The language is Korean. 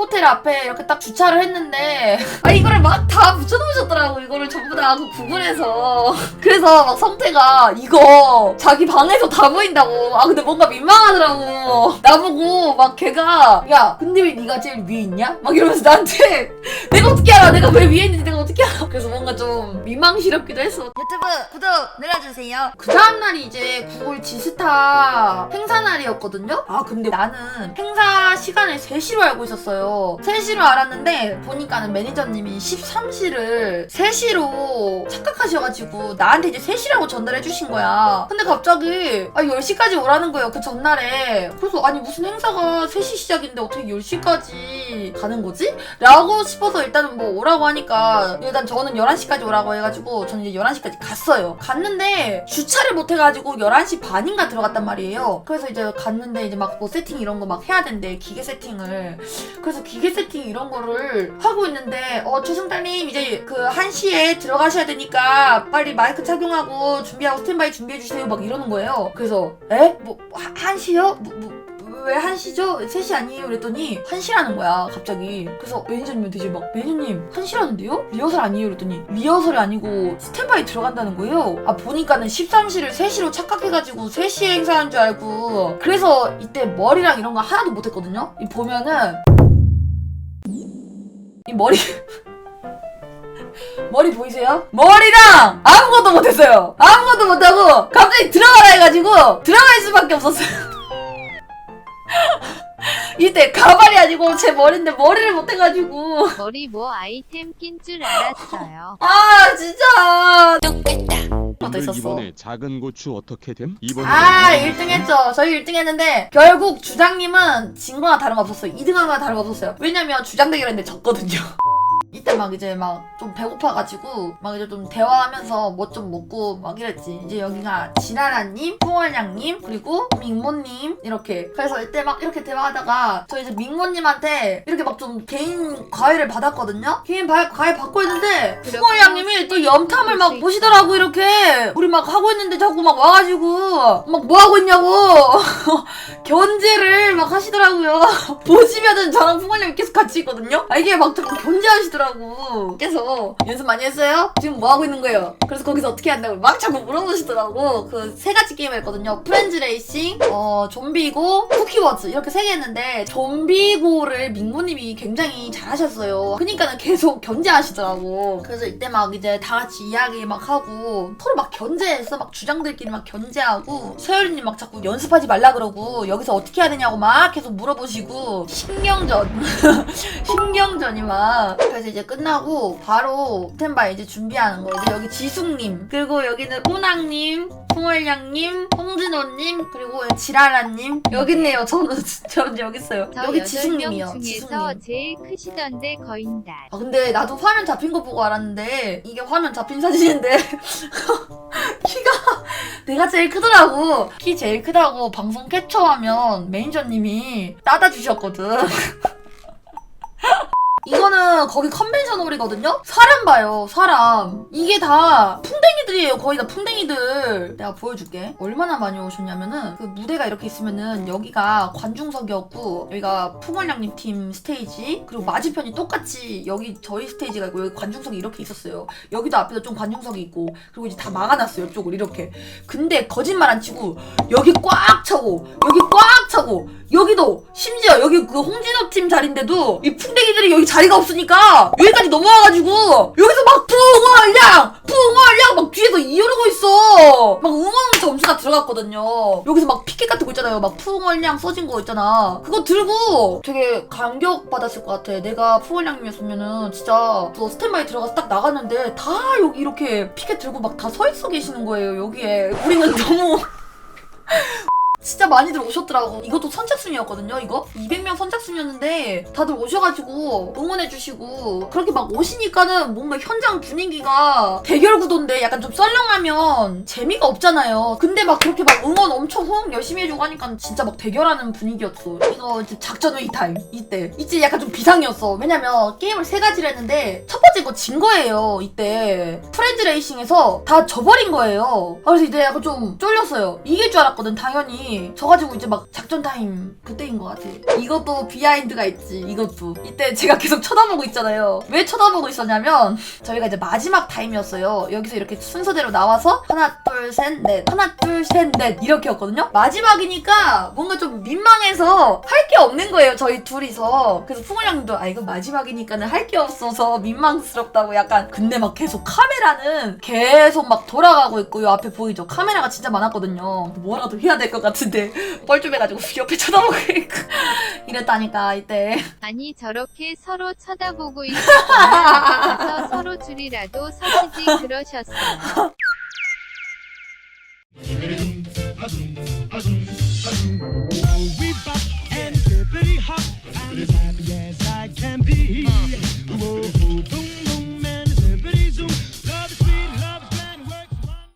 호텔 앞에 이렇게 딱 주차를 했는데 아 이거를 막 다 붙여놓으셨더라고 이거를 전부 다 그 구글에서. 그래서 막 성태가 이거 자기 방에서 다 보인다고. 아 근데 뭔가 민망하더라고. 나보고 막 걔가 야 근데 왜 네가 제일 위에 있냐? 막 이러면서 나한테 내가 어떻게 알아? 내가 왜 위에 있는지 내가 어떻게 알아? 그래서 뭔가 좀 민망스럽기도 했어. 유튜브 구독 눌러주세요. 그 다음날이 이제 구글 지스타 행사 날이었거든요? 아 근데 나는 행사 시간을 3시로 알고 있었어요 3시로 알았는데 보니까는 매니저님이 13시를 3시로 착각하셔가지고 나한테 이제 3시라고 전달해 주신 거야 근데 갑자기 아 10시까지 오라는 거예요 그 전날에 그래서 아니 무슨 행사가 3시 시작인데 어떻게 10시까지 가는 거지? 라고 싶어서 일단은 뭐 오라고 하니까 일단 저는 11시까지 오라고 해가지고 저는 이제 11시까지 갔어요. 갔는데 주차를 못 해가지고 11시 반인가 들어갔단 말이에요. 그래서 이제 갔는데 이제 막 뭐 세팅 이런 거 막 해야 된대. 기계 세팅을. 그래서 기계 세팅 이런 거를 하고 있는데 어 최승달님 이제 그 1시에 들어가셔야 되니까 빨리 마이크 착용하고 준비하고 스탠바이 준비해 주세요 막 이러는 거예요. 그래서 에? 뭐 1시요? 뭐, 뭐 왜 1시죠? 3시 아니에요? 그랬더니 1시라는 거야 갑자기 그래서 매니저님은 되게 막 매니저님 1시라는데요? 리허설 아니에요? 그랬더니 리허설이 아니고 스탠바이 들어간다는 거예요 아 보니까는 13시를 3시로 착각해가지고 3시에 행사한 줄 알고 그래서 이때 머리랑 이런 거 하나도 못했거든요 이 보면은 이 머리 머리 보이세요? 머리랑 아무것도 못했어요 아무것도 못하고 갑자기 들어가라 해가지고 들어갈 수밖에 없었어요 이때 가발이 아니고 제 머리인데 머리를 못해가지고. 머리 뭐 아이템 낀 줄 알았어요. 아 진짜. 또 오늘 있었어? 이번에 작은 고추 어떻게 됨? 이번에 아 1등 했죠. 저희 1등 했는데 결국 주장님은 진 거나 다름없었어요. 2등 한 거나 다름없었어요. 왜냐면 주장 대결했는데 졌거든요 이때 막 이제 막 좀 배고파가지고 막 이제 좀 대화하면서 뭐 좀 먹고 막 이랬지. 이제 여기가 진아라님, 풍월양님 그리고 민모님 이렇게. 그래서 이때 막 이렇게 대화하다가 저 이제 민모님한테 이렇게 막 좀 개인 과외를 받았거든요? 개인 바- 과외 받고 있는데 풍월양님이 또 염탐을 막 보시더라고 이렇게. 우리 막 하고 있는데 자꾸 막 와가지고 막 뭐 하고 있냐고. 견제를 막 하시더라고요. 보시면은 저랑 풍월님이 계속 같이 있거든요? 아 이게 막 자꾸 견제하시더라고 그래서 연습 많이 했어요? 지금 뭐 하고 있는 거예요? 그래서 거기서 어떻게 한다고 막 자꾸 물어보시더라고. 그 세 가지 게임을 했거든요. 프렌즈 레이싱 어 좀비고 쿠키워즈 이렇게 세 개 했는데 좀비고를 민구님이 굉장히 잘하셨어요. 그니까는 계속 견제하시더라고. 그래서 이때 막 이제 다 같이 이야기 막 하고 서로 막 견제해서 막 주장들끼리 막 견제하고 서열이님 막 자꾸 연습하지 말라 그러고 여기서 어떻게 해야 되냐고 막 계속 물어보시고 신경전 신경전이 막 그래서 이제 끝나고 바로 스탠바이 이제 준비하는 거 이제 여기 지숙님 그리고 여기는 호낭님 풍월량님 홍진호님 그리고 지라라님. 여기 있네요. 저는 저는 여기 있어요. 저 여기 여덟 지숙님이요. 명 중에서 지숙님. 제일 크시던데 거인달. 아 근데 나도 화면 잡힌 거 보고 알았는데 이게 화면 잡힌 사진인데 키가 내가 제일 크더라고. 키 제일 크다고 방송 캡처하면 매니저님이 따다 주셨거든 이거는 거기 컨벤션 홀이거든요? 사람 봐요, 사람. 이게 다 풍뎅이들이에요, 거의 다 풍뎅이들. 내가 보여줄게. 얼마나 많이 오셨냐면은, 그 무대가 이렇게 있으면은, 여기가 관중석이었고, 여기가 풍월량님 팀 스테이지, 그리고 맞은편이 똑같이 여기 저희 스테이지가 있고, 여기 관중석이 이렇게 있었어요. 여기도 앞에도 좀 관중석이 있고, 그리고 이제 다 막아놨어요, 이쪽을 이렇게. 근데 거짓말 안 치고, 여기 꽉 차고, 여기 꽉 차고, 여기도, 심지어 여기 그 홍진호 팀 자리인데도, 이 풍뎅이들이 여기 자리가 없으니까, 여기까지 넘어와가지고, 여기서 막 풍월량! 풍월량! 막 뒤에서 이어르고 있어! 막 응원 점수가 들어갔거든요. 여기서 막 피켓 같은 거 있잖아요. 막 풍월량 써진 거 있잖아. 그거 들고 되게 감격받았을 것 같아. 내가 풍월량이었으면은 진짜 저 스탠바이 들어가서 딱 나갔는데 다 여기 이렇게 피켓 들고 막 다 서 있어 계시는 거예요. 여기에. 우리는 너무 진짜 많이들 오셨더라고. 이것도 선착순이었거든요, 이거? 200명 선착순이었는데, 다들 오셔가지고, 응원해주시고, 그렇게 막 오시니까는 뭔가 현장 분위기가 대결 구도인데 약간 좀 썰렁하면 재미가 없잖아요. 근데 막 그렇게 막 응원 엄청 호응 열심히 해주고 하니까 진짜 막 대결하는 분위기였어. 이거 작전 회의 타임. 이때. 이때 약간 좀 비상이었어. 왜냐면 게임을 세 가지를 했는데, 첫 번째 거 진 거예요, 이때. 프렌즈 레이싱에서 다 져버린 거예요. 아, 그래서 이제 약간 좀 쫄렸어요. 이길 줄 알았거든, 당연히. 분이 져가지고 이제 막 작전 타임 그때인 것 같아. 이것도 비하인드가 있지. 이것도 이때 제가 계속 쳐다보고 있잖아요. 왜 쳐다보고 있었냐면 저희가 이제 마지막 타임이었어요. 여기서 이렇게 순서대로 나와서 하나 둘 셋 넷 하나 둘 셋 넷 이렇게였거든요. 마지막이니까 뭔가 좀 민망해서 할 게 없는 거예요. 저희 둘이서. 그래서 풍을 형도 아 이거 마지막이니까는 할 게 없어서 민망스럽다고 약간 근데 막 계속 카메라는 계속 막 돌아가고 있고 요 앞에 보이죠? 카메라가 진짜 많았거든요. 뭐라도 해야 될 것 같은 데 뻘쭘해가지고 옆에 쳐다보고 있고 이랬다니까 이때. 아니 저렇게 서로 쳐다보고. 가서 서로 줄이라도 서시지 그러셨어요.